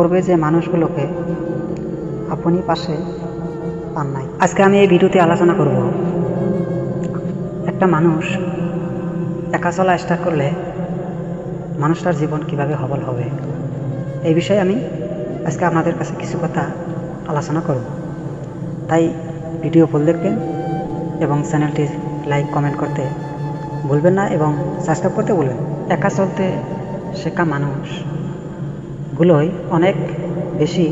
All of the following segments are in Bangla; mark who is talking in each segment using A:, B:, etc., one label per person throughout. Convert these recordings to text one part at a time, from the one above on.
A: করবে যে মানুষগুলোকে আপনি পাশে পান নাই। আজকে আমি এই ভিডিওতে আলোচনা করব, একটা মানুষ একা চলা স্টার্ট করলে মানুষটার জীবন কীভাবে সবল হবে, এই বিষয়ে আমি আজকে আপনাদের কাছে কিছু কথা আলোচনা করব। তাই ভিডিও ফুল দেখবেন এবং চ্যানেলটি লাইক কমেন্ট করতে ভুলবেন না এবং সাবস্ক্রাইব করতে বলবেন একা চলতে শেখা মানুষগুলোই অনেক বেশি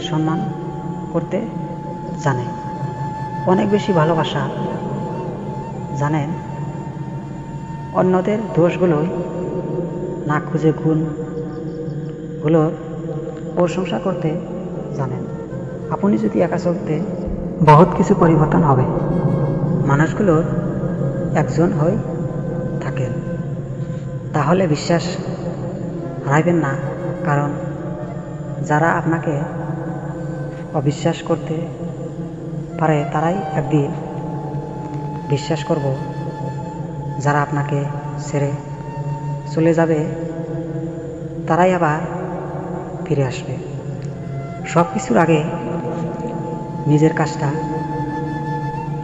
A: সম্মান করতে জানে। অনেক বেশি ভালোবাসা জানেন অন্যদের দোষগুলোই না খুঁজে গুণগুলোর প্রশংসা করতে জানেন। আপনি যদি একা চলতে বহুত কিছু পরিবর্তন হবে, মানুষগুলোর একজন হয়ে থাকেন। তাহলে বিশ্বাস হারাইবেন না। কারণ যারা আপনাকে অবিশ্বাস করতে পারে, তারাই একদিন বিশ্বাস করব যারা আপনাকে ছেড়ে চলে যাবে, তারাই আবার ফিরে আসবে। সব কিছুর আগে নিজের কাজটা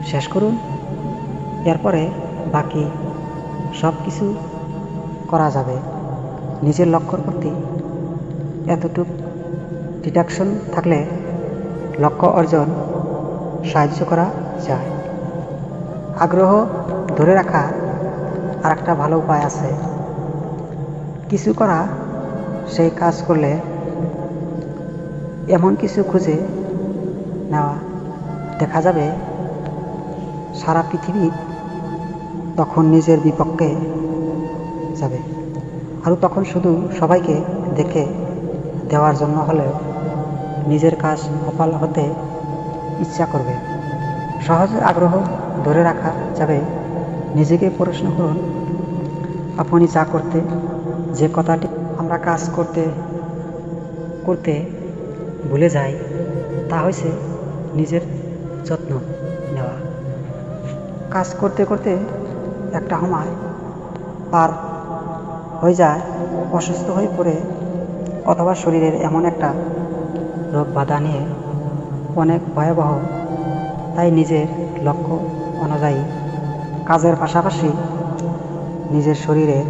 A: শেষ করুন, এরপরে বাকি সব কিছু করা যাবে। নিজের লক্ষ্যর প্রতি এতটুক ডিডাকশন থাকলে লক্ষ্য অর্জন সাহায্য করা যায়। আগ্রহ ধরে রাখা আর একটা ভালো উপায় আছে। কিছু করা, সেই কাজ করলে এমন কিছু খুঁজে নেওয়া দেখা যাবে। সারা পৃথিবী তখন নিজের বিপক্ষে যাবে। আর তখন শুধু সবাইকে দেখে দেওয়ার জন্য হলেও নিজের কাজ সফল হতে ইচ্ছা করবে। সহজে আগ্রহ ধরে রাখা যাবে। নিজেকে প্রশ্ন করুন, আপনি যা করতে, যে কথাটি আমরা কাজ করতে করতে ভুলে যাই, তা হয়েছে নিজের যত্ন নেওয়া। কাজ করতে করতে একটা সময় পার হয়ে যায়, অসুস্থ হয়ে পড়ে অথবা শরীরের এমন একটা রোগ বাধা নিয়ে অনেক ভয়াবহ, তাই নিজের লক্ষ্য অনুযায়ী কাজের পাশাপাশি নিজের শরীরের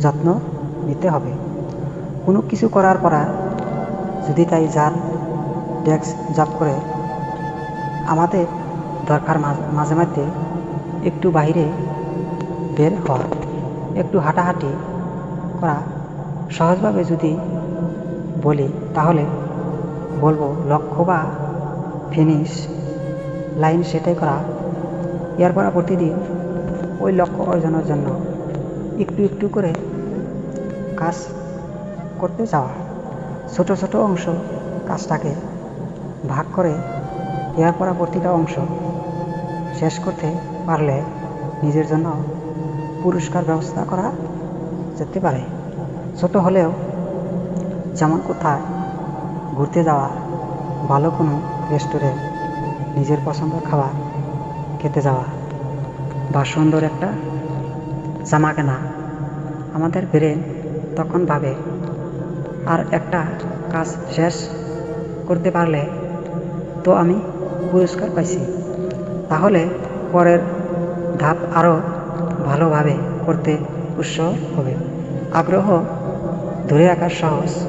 A: যত্ন নিতে হবে। কোনো কিছু করার পর যদি তাই যার ডেস্ক জব করে আমাদের দরকার মাঝে মাঝে একটু বাইরে বের হওয়া, একটু হাঁটাহাঁটি করা সহজভাবে যদি বলি, তাহলে বলব লক্ষ্য বা ফিনিশ লাইন সেটাই করা। এরপর প্রতিদিন ওই লক্ষ্য অর্জনের জন্য একটু একটু করে কাজ করতে যাওয়া ছোট ছোট অংশ কাজটাকে ভাগ করে এর পরবর্তীটা অংশ শেষ করতে পারলে নিজের জন্য পুরস্কার ব্যবস্থা করা যেতে পারে। ছোট হলেও যেমন কোথায় ঘুরতে যাওয়া ভালো কোনো রেস্টুরেন্ট নিজের পছন্দের খাবার খেতে যাওয়া বা সুন্দর একটা জামা কেনা আমাদের ব্রেন তখন ভাবে, আর একটা কাজ শেষ করতে পারলে তো আমি পুরস্কার পাইছি। তাহলে পরের ধাপ আরও ভালোভাবে করতে উৎসাহ হবে। আগ্রহ ধরে রাখার সাহস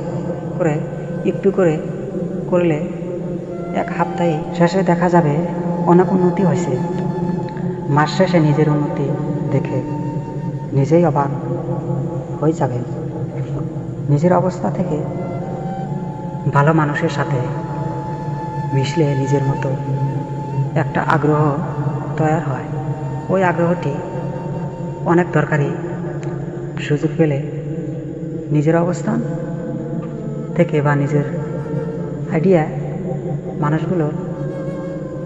A: করে, একটু করে করলে এক সপ্তাহে শেষে দেখা যাবে অনেক উন্নতি হয়েছে। মাস শেষে নিজের উন্নতি দেখে নিজেই অবাক হয়ে যাবে। নিজের অবস্থা থেকে ভালো মানুষের সাথে মিশলে নিজের মতো একটা আগ্রহ তৈরি হয়। ওই আগ্রহটি অনেক দরকারি সুযোগ পেলে নিজের অবস্থান থেকে বা নিজের আইডিয়া মানুষগুলোর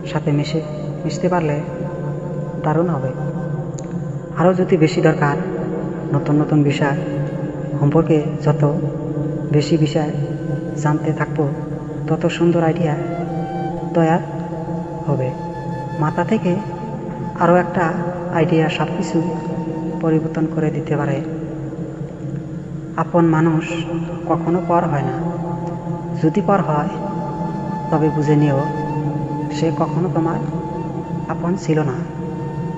A: সাথে মিশে, মিশতে পারলে দারুণ হবে। আরও যদি বেশি দরকার, নতুন নতুন বিষয় সম্পর্কে যত বেশি বিষয় জানতে থাকব, তত সুন্দর আইডিয়া তৈয়ার হবে। মাথা থেকে আরও একটা আইডিয়া সব কিছু পরিবর্তন করে দিতে পারে। আপন মানুষ কখনো পর হয় না। যদি পর হয়, তবে বুঝে নিও, সে কখনো তোমার আপন ছিল না।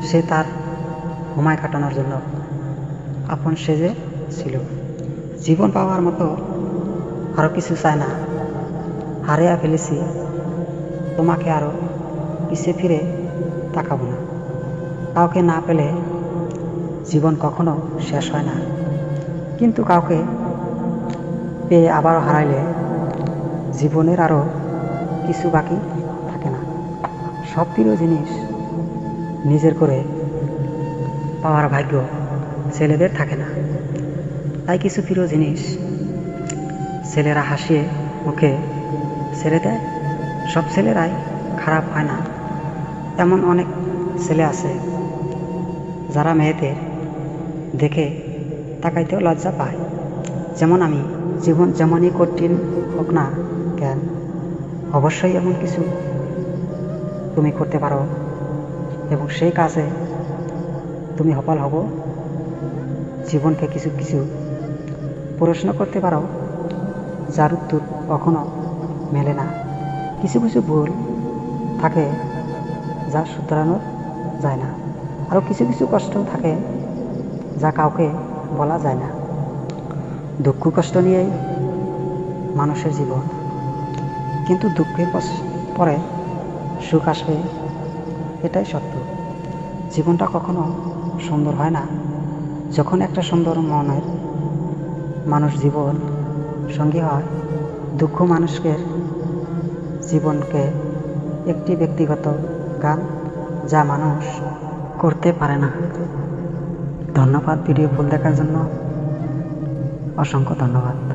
A: সে তার ঘুমায় কাটানোর জন্য আপন সেজে ছিল। জীবন পাওয়ার মতো আরও কিছু চায় না। হারিয়ে ফেলেছি, তোমাকে আরও পিছে ফিরে তাকাবো না। কাউকে না পেলে জীবন কখনো শেষ হয় না। কিন্তু কাউকে পেয়ে আবারও হারাইলে জীবনের আরও কিছু বাকি থাকে না। সব প্রিয় জিনিস নিজের করে পাওয়ার ভাগ্য ছেলেদের থাকে না। তাই কিছু প্রিয় জিনিস ছেলেরা হাসিয়ে মুখে ছেড়ে দেয়। সব ছেলেরাই খারাপ হয় না। এমন অনেক ছেলে আছে যারা মেয়েদের দেখে তাকাইতেও লজ্জা পায়। যেমন আমি, জীবন যেমনই কঠিন হোক না কেন, অবশ্যই এমন কিছু তুমি করতে পারো এবং সেই কাজে তুমি সফল হব। জীবনকে কিছু কিছু প্রশ্ন করতে পারো, যার উত্তর কখনো মেলে না। কিছু কিছু ভুল থাকে যা শুধরানো যায় না। আরও কিছু কিছু কষ্ট থাকে যা কাউকে বলা যায় না। দুঃখ কষ্ট নিয়েই মানুষের জীবন। কিন্তু দুঃখের পরে সুখ আসবে এটাই সত্য। জীবনটা কখনো সুন্দর হয় না। যখন একটা সুন্দর মনের মানুষ জীবন সঙ্গী হয়, দুঃখ মানুষকে জীবনকে একটি ব্যক্তিগত গান যা মানুষ করতে পারে না। ধন্যবাদ ভিডিও ফুল দেখার জন্য অসংখ্য ধন্যবাদ।